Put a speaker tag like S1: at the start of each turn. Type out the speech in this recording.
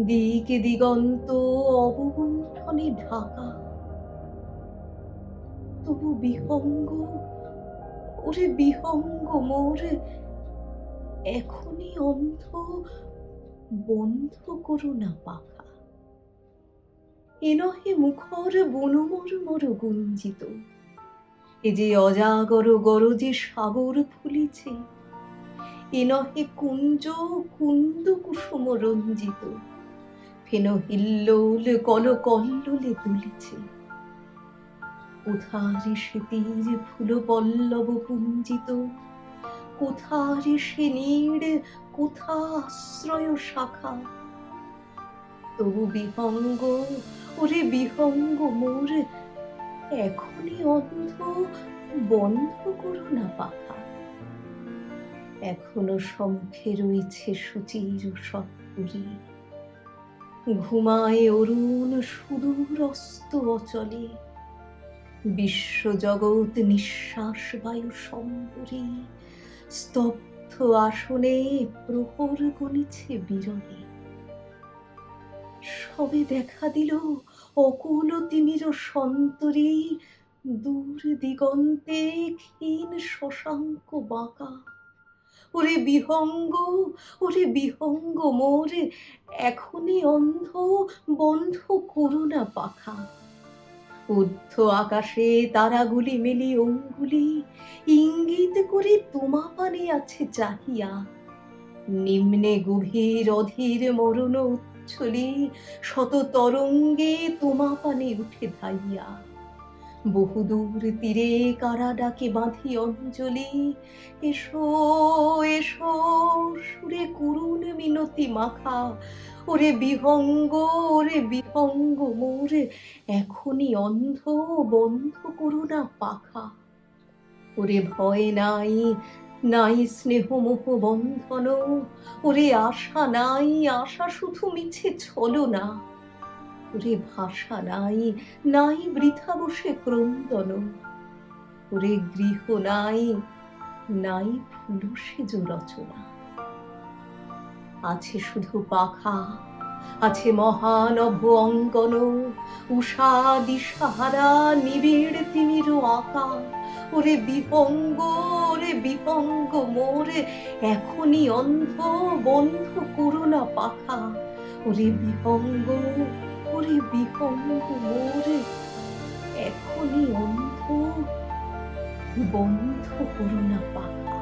S1: দিকে দিগন্ত অবগুণ্ঠনে ঢাকা। তবু বিহঙ্গ, ওরে বিহঙ্গ মোর, এখনই অন্ধ, বন্ধ করো না পাখা। এ নহে মুখর বনমর মর গুঞ্জিত। এ যে অজাগর গরজে সাগর ফুলিছে, এ নহে কুঞ্জ কুন্দ কুসুম রঞ্জিত। ফেন হিল্লোল কল কল্লোলে দুলিছে। কোথারে সে তীর ফুল পল্লব পুঞ্জিত? কোথারে সে নীড় কোথা আশ্রয় শাখা? তবু বিহঙ্গ, ওরে বিহঙ্গ মোর, এখনই অন্ধ, বন্ধ করো না পাখা। এখনও সম্মুখে রয়েছে সুচির সত্তরী ঘুমায় অরুণ সুদূর অস্ত অচলে। বিশ্বজগৎ নিঃশ্বাস বায়ু সম্বরী, স্তব্ধ আসনে প্রহর গণিছে বিরলে। সবে দেখা দিল অকুল তিমির সন্তরী, দূর দিগন্তে ক্ষীণ শশাঙ্ক বাঁকা। ওরে বিহঙ্গ ওরে বিহঙ্গ মোর, এখনই অন্ধ, বন্ধ করুণা পাখা। ঊর্ধ্ব আকাশে তারাগুলি মেলি অঙ্গুলি, ইঙ্গিত করে তোমা পানে আছে চাহিয়া। নিম্নে গভীর অধীর মরণ উচ্ছলি, শত তরঙ্গে তোমা পানে উঠে ধাইয়া। বহুদূর তীরে কারা ডাকে বাঁধি অঞ্জলি। এসো এসো, সুরে করুণ মিনতি মাখা। ওরে বিহঙ্গ ওরে বিহঙ্গ মোরে, এখনই অন্ধ বন্ধ করো না পাখা। ওরে ভয় নাই নাই স্নেহ মোহ বন্ধন ওরে আশা নাই, আশা শুধু মিছে ছলো না। ওরে ভাষা নাই নাই বৃথা বসে ক্রন্দন। ওরে গৃহ নাই নাই ফুল সেজ রচনা। আছে শুধু পাখা, আছে মহানভ অঙ্গন। উষা দিশাহারা নিবিড় তিমির আঁকা। ওরে বিহঙ্গ ওরে বিহঙ্গ মোরে, এখনই অন্ধ বন্ধ করুণা পাখা। ওরে বিহঙ্গ ওরে বিহঙ্গ মোরে এখনই অন্ধ। বন্ধ করুণা পাখা